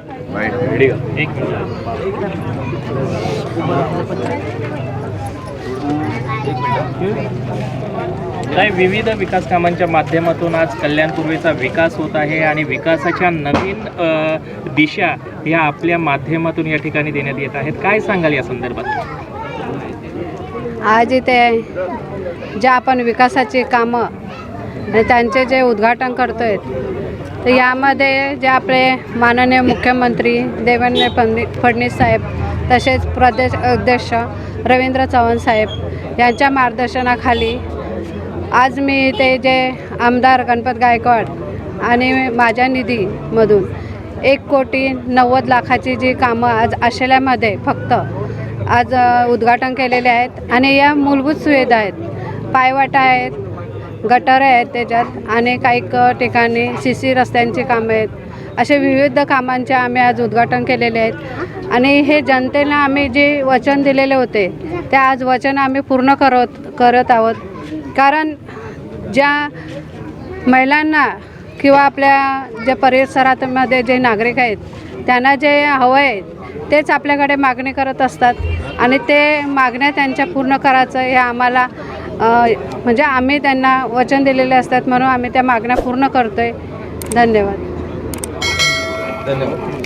एक काय विविध विकास कामांच्या माध्यमातून आज कल्याण पूर्वेचा विकास होत आहे आणि विकासाच्या नवीन दिशा ह्या आपल्या माध्यमातून या ठिकाणी देण्यात येत आहेत. काय सांगाल या संदर्भात? आज इथे जे आपण विकासाची कामं आणि त्यांचे जे उद्घाटन करतो आहेत तर यामध्ये जे आपले माननीय मुख्यमंत्री देवेंद्र फडणी फडणीस साहेब तसेच प्रदेश अध्यक्ष रवींद्र चव्हाण साहेब यांच्या मार्गदर्शनाखाली आज मी ते जे आमदार गणपत गायकवाड आणि माझ्या निधीमधून एक कोटी नव्वद लाखाची जी कामं आज आशेल्यामध्ये फक्त आज उद्घाटन केलेले आहेत. आणि या मूलभूत सुविधा आहेत. पायवाटा आहेत गटारे आहेत त्याच्यात आणि काही ठिकाणी सी सी रस्त्यांची कामं आहेत. असे विविध कामांचे आम्ही आज उद्घाटन केलेले आहेत. आणि हे जनतेला आम्ही जे वचन दिलेले होते ते आज वचन आम्ही पूर्ण करत करत आहोत. कारण ज्या महिलांना किंवा आपल्या ज्या परिसरातमध्ये जे नागरिक आहेत त्यांना जे हवं आहे तेच आपल्याकडे मागणी करत असतात. आणि ते मागण्या त्यांच्या पूर्ण करायचं हे आम्हाला म्हणजे आम्ही त्यांना वचन दिलेले असतात म्हणून आम्ही त्या मागण्या पूर्ण करतो आहे धन्यवाद. धन्यवाद.